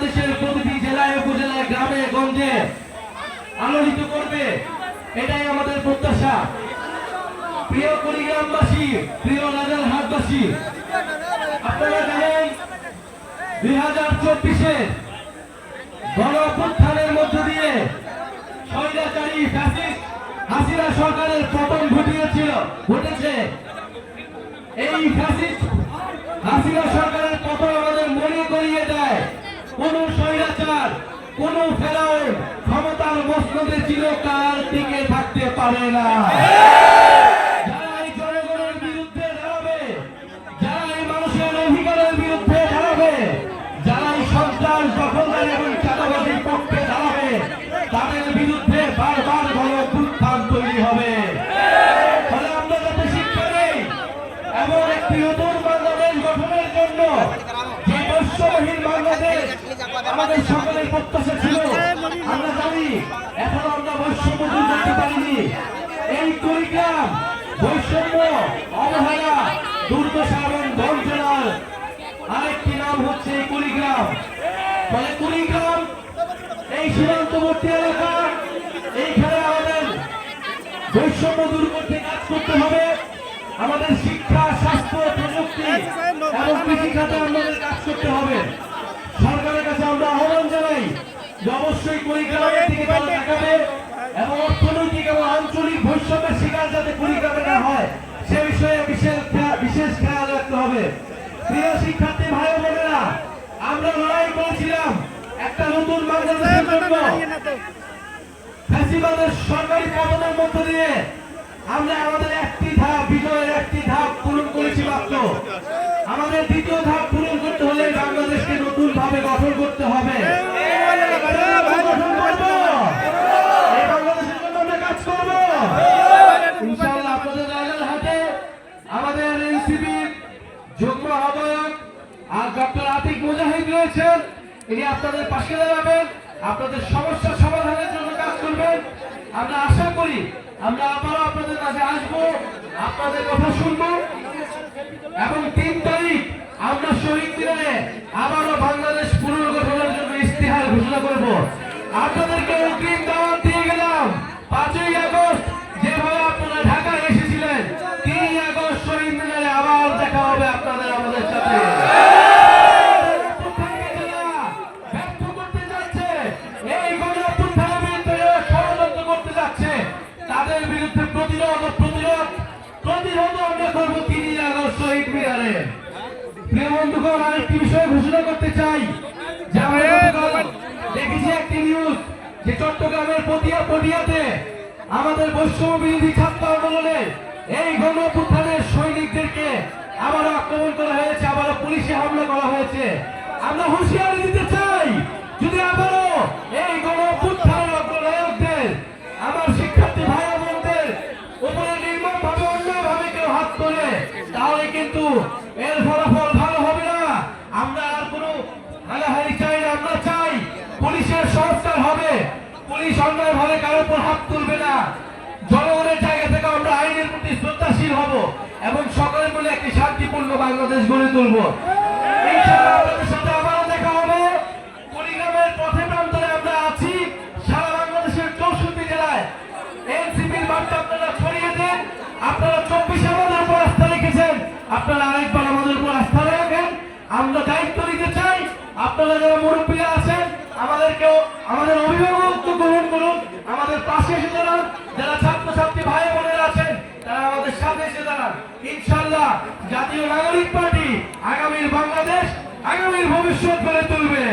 বাংলাদেশের প্রতিটি জেলায়, উপজেলায়, গ্রামে, গঞ্জে আলোড়িত করবে। এটাই আমাদের প্রত্যাশা। প্রিয় কুড়িগ্রামবাসী, প্রিয় নাজাল হাটবাসী আপনারা জানেন, দুই হাজার চব্বিশে গণপুত্থানের মধ্য দিয়ে স্বৈরাচারী ফ্যাসিস্ট হাসিনা সরকারের পতন ঘটিয়েছিল, ঘটেছে। এই ফ্যাসিস্ট হাসিনা সরকার ফেরাউন ক্ষমতার মসনদে চিরকাল টিকে থাকতে পারে না। বিরুদ্ধে বারবার শিক্ষা নেই। এমন একটি নতুন বাংলাদেশ গঠনের আমাদের সকলের প্রত্যাশা ছিল আমরা জানি এখন আমরা বৈষম্য দূর করতে পারিনি এই কুড়িগ্রাম বৈষম্য অবহেলা দুর্দশা এবং বঞ্চনার আরেকটি নাম হচ্ছে কুড়িগ্রাম। ফলে কুড়িগ্রাম এই সীমান্তবর্তী এলাকা এইখানে আমাদের বৈষম্য দূর করতে কাজ করতে হবে। আমাদের শিক্ষা, স্বাস্থ্য, প্রযুক্তি এবং কৃষি খাতে আমাদের কাজ করতে হবে। সরকারের কাছে আমরা আহ্বান জানাই যে অবশ্যই কুড়িগ্রামের দিকে তারা দেখাবে এবং অর্থনৈতিক এবং আঞ্চলিক বৈষম্যের শিকার যাতে কুড়িগ্রামে না হয়, সে বিষয়ে বিশেষ বিশেষ খেয়াল রাখতে হবে। প্রিয় বোনেরা আমরা লড়াই করেছিলাম একটা নতুন জন্য। ফ্যাসিবাদের সরকারি পতনের মধ্য দিয়ে আমরা আমাদের একটি ধাপ বিজয়ের একটি ধাপ পূরণ করেছি মাত্র। আমাদের দ্বিতীয় ধাপ মুজাহিদ ইনি আপনাদের পাশে দাঁড়াবেন, আপনাদের সমস্যা সমাধানের জন্য কাজ করবেন। আমরা আশা করি আমরা আবারও আপনাদের কাছে আসব, আপনাদের কথা শুনব। এবং তিন তারিখ আমরা শহীদ দিনে আবারও বাংলাদেশ পুনর্গঠনের জন্য ইস্তেহার ঘোষণা করব। আপনাদেরকে তাদের বিরুদ্ধে প্রতিরোধ প্রতিরোধ প্রতিরোধ আমরা করব তিনই আগস্ট শহীদ মিনারে। প্রিয় বন্ধুগণ, আরেকটি বিষয় ঘোষণা করতে চাই। দেখেছি একটি নিউজ যে চট্টগ্রামের পটিয়া পটিয়াতে আমাদের বৈষম্য বিরোধী ছাত্র আন্দোলনে এই গণঅভ্যুত্থানের সৈনিকদেরকে আবারও আক্রমণ করা হয়েছে, আবারও পুলিশে হামলা করা হয়েছে। আমরা হুঁশিয়ারি দিতে পুলিশ অন্যায় ভাবে কারোর উপর হাত তুলবে না। জনগণের জায়গা থেকে আমরা আইনের প্রতি শ্রদ্ধাশীল হব এবং সকলে মিলে একটি শান্তিপূর্ণ বাংলাদেশ গড়ে তুলব। আমরা আছি। সারা বাংলাদেশের জেলায়। আপনারা ছড়িয়ে দেন। আপনারা চব্বিশ রেখেছেন। আপনারা আমাদের আমরা দায়িত্ব চাই। আপনারা যারা মুরব্বীরা আছেন আমাদেরকেও, আমাদের অভিভাবকত্ব গ্রহণ করুন, আমাদের পাশে এসে দাঁড়ান, যারা ছাত্রছাত্রী ভাই বোনেরা আছেন, তারা আমাদের সাথে এসে দাঁড়ান। ইনশাল্লাহ জাতীয় নাগরিক পার্টি আগামীর বাংলাদেশ, আগামীর ভবিষ্যৎ গড়ে তুলবে।